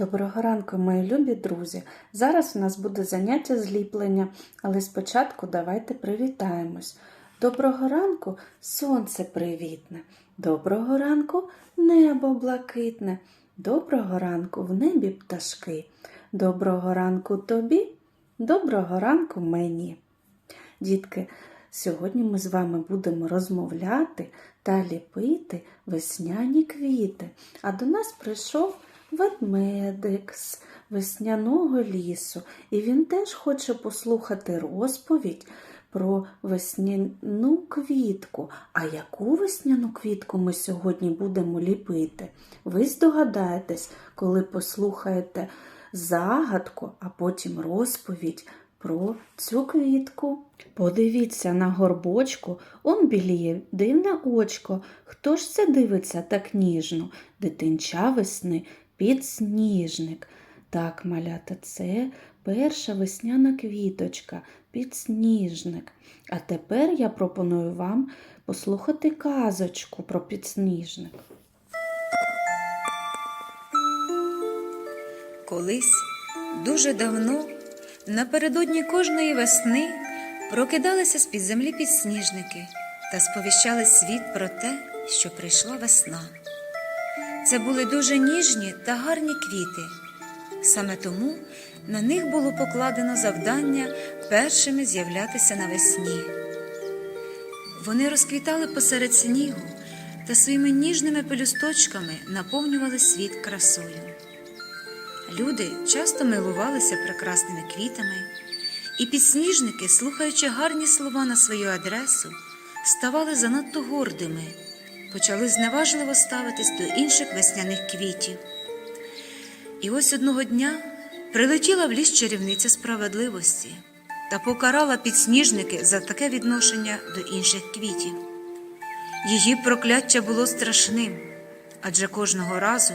Доброго ранку, мої любі друзі! Зараз у нас буде заняття зліплення, але спочатку давайте привітаємось. Доброго ранку сонце привітне, доброго ранку небо блакитне, доброго ранку в небі пташки, доброго ранку тобі, доброго ранку мені. Дітки, сьогодні ми з вами будемо розмовляти та ліпити весняні квіти. А до нас прийшов ведмедик з весняного лісу, і він теж хоче послухати розповідь про весняну квітку. А яку весняну квітку ми сьогодні будемо ліпити? Ви здогадаєтесь, коли послухаєте загадку, а потім розповідь про цю квітку. Подивіться на горбочку, он біліє дивне очко. Хто ж це дивиться так ніжно? Дитинча весни підсніжник. Так, малята, це перша весняна квіточка, підсніжник. А тепер я пропоную вам послухати казочку про підсніжник. Колись дуже давно, напередодні кожної весни, прокидалися з-під землі підсніжники та сповіщали світ про те, що прийшла весна. Це були дуже ніжні та гарні квіти. Саме тому на них було покладено завдання першими з'являтися навесні. Вони розквітали посеред снігу та своїми ніжними пелюсточками наповнювали світ красою. Люди часто милувалися прекрасними квітами, і підсніжники, слухаючи гарні слова на свою адресу, ставали занадто гордими, почали зневажливо ставитись до інших весняних квітів. І ось одного дня прилетіла в ліс чарівниця справедливості та покарала підсніжники за таке відношення до інших квітів. Її прокляття було страшним, адже кожного разу,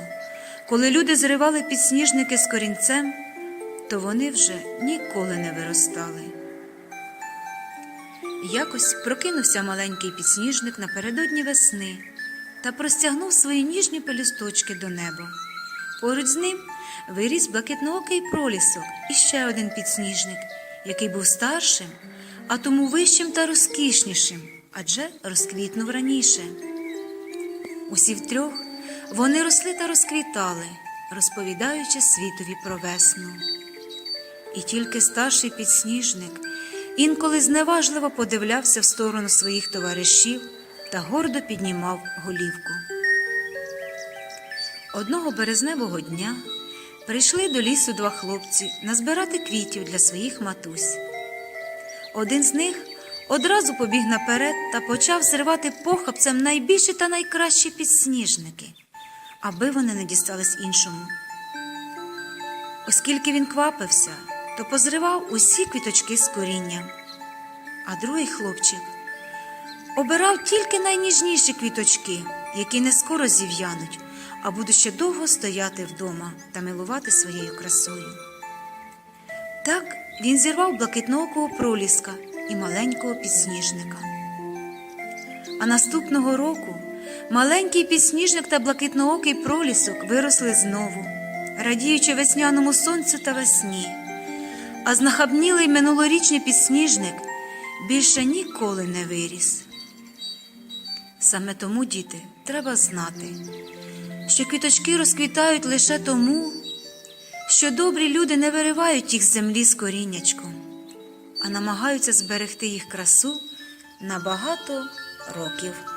коли люди зривали підсніжники з корінцем, то вони вже ніколи не виростали. Якось прокинувся маленький підсніжник напередодні весни та простягнув свої ніжні пелюсточки до неба. Поруч з ним виріс блакитноокий пролісок і ще один підсніжник, який був старшим, а тому вищим та розкішнішим, адже розквітнув раніше. Усі втрьох вони росли та розквітали, розповідаючи світові про весну. І тільки старший підсніжник інколи зневажливо подивлявся в сторону своїх товаришів та гордо піднімав голівку. Одного березневого дня прийшли до лісу два хлопці назбирати квітів для своїх матусь. Один з них одразу побіг наперед та почав зривати похапцем найбільші та найкращі підсніжники, аби вони не дістались іншому. Оскільки він квапився, то позривав усі квіточки з коріння. А другий хлопчик обирав тільки найніжніші квіточки, які не скоро зів'януть, а будуть ще довго стояти вдома та милувати своєю красою. Так він зірвав блакитноокого проліска і маленького підсніжника. А наступного року маленький підсніжник та блакитноокий пролісок виросли знову, радіючи весняному сонцю та весні. А знахабнілий минулорічний підсніжник більше ніколи не виріс. Саме тому, діти, треба знати, що квіточки розквітають лише тому, що добрі люди не виривають їх з землі з коріннячком, а намагаються зберегти їх красу на багато років.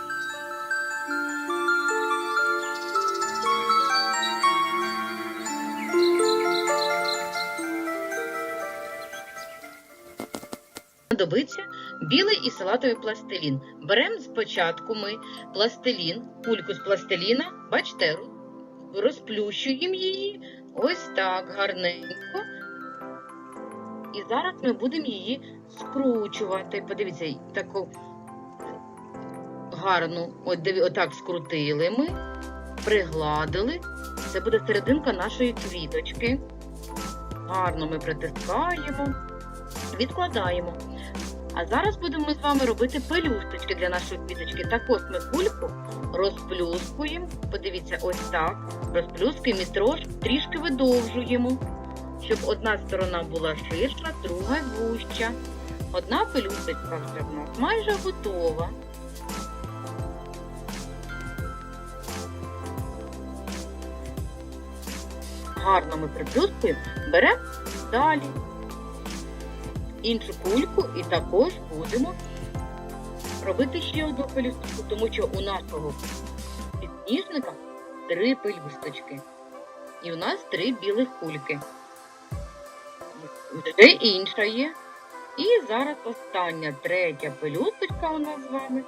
Знадобиться білий і салатовий пластилін. Беремо спочатку ми пластилін, кульку з пластиліна, бачите, розплющуємо її ось так гарненько. І зараз ми будемо її скручувати. Подивіться, таку гарну, от, отак скрутили ми, пригладили. Це буде серединка нашої квіточки. Гарно ми притискаємо, відкладаємо. А зараз будемо з вами робити пелюсточки для нашої квіточки. Так ось ми кульку розплюскуємо. Подивіться, ось так. Розплюскуємо і трішки видовжуємо, щоб одна сторона була ширша, друга вуща. Одна пелюсточка вже в нас майже готова. Гарно ми приплюскуємо, беремо далі іншу кульку і також будемо робити ще одну пелюсточку, тому що у нашого підсніжника три пелюсточки. І у нас три білих кульки. Вже інша є. І зараз остання третя пелюсточка у нас з вами.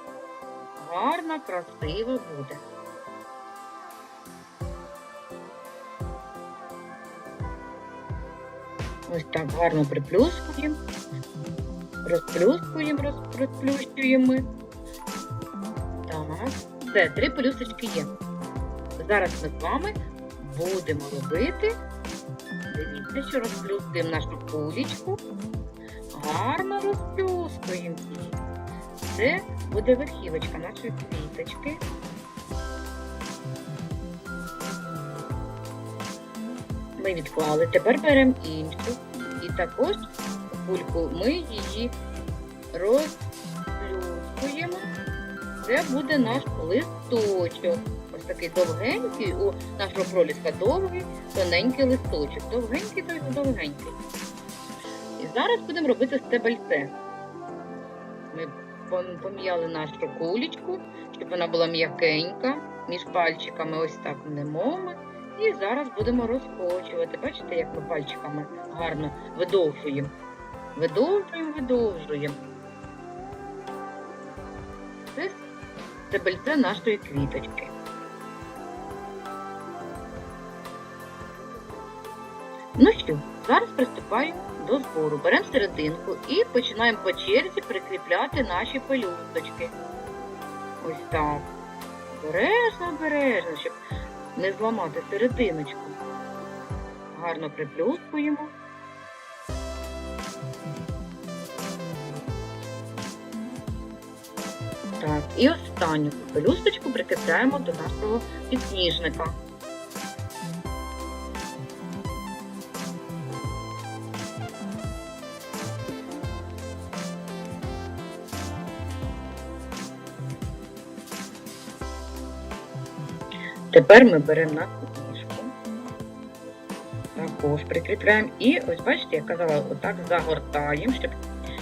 Гарна, красива буде. Ось так гарно приплюскуємо. Розплюскуємо, роз- розплющуємо. Так, все, три пелюсточки є. Зараз ми з вами будемо робити. Дивіться, що розплюскуємо нашу кулечку. Гарно розплюскуємо її. Це буде верхівочка нашої квіточки. Ми відклали. Тепер беремо іншу. І також кульку ми її розплюскуємо. Це буде наш листочок. Ось такий довгенький, у нашого проліска довгий, тоненький листочок. Довгенький, той довгенький. І зараз будемо робити стебельце. Ми пом- пом'яли нашу кулечку, щоб вона була м'якенька. Між пальчиками ось так мнемо ми. І зараз будемо розкочувати. Бачите, як ми пальчиками гарно видовжуємо. Видовжуємо, видовжуємо. Це стебельце нашої квіточки. Ну що, зараз приступаємо до збору. Беремо серединку і починаємо по черзі прикріпляти наші пелюсточки. Ось так. Обережно, обережно, щоб не зламати серединочку. Гарно приплюскуємо. Так, і останню пелюсточку прикріпляємо до нашого підсніжника. Тепер ми беремо нашу ніжку, також прикріпляємо і ось бачите, я казала, отак загортаємо, щоб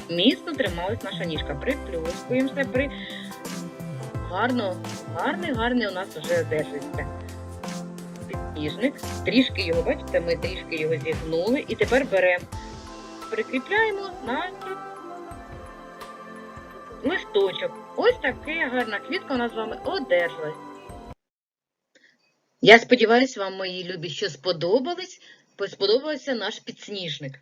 міцно трималась наша ніжка. Приплюскуємо все, при... гарно, гарний, гарний у нас вже держиться підніжник. Трішки його, бачите, ми трішки його зігнули і тепер беремо, прикріпляємо наш листочок. Ось така гарна квітка у нас з вами одержалась. Я сподіваюся, вам, мої любі, що сподобались, сподобався наш підсніжник.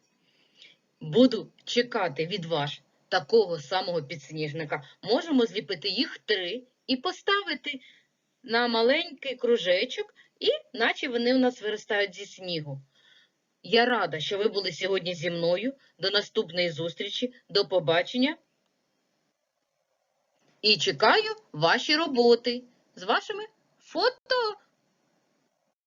Буду чекати від вас такого самого підсніжника. Можемо зліпити їх три і поставити на маленький кружечок, і наче вони у нас виростають зі снігу. Я рада, що ви були сьогодні зі мною. До наступної зустрічі, до побачення. І чекаю ваші роботи з вашими фото.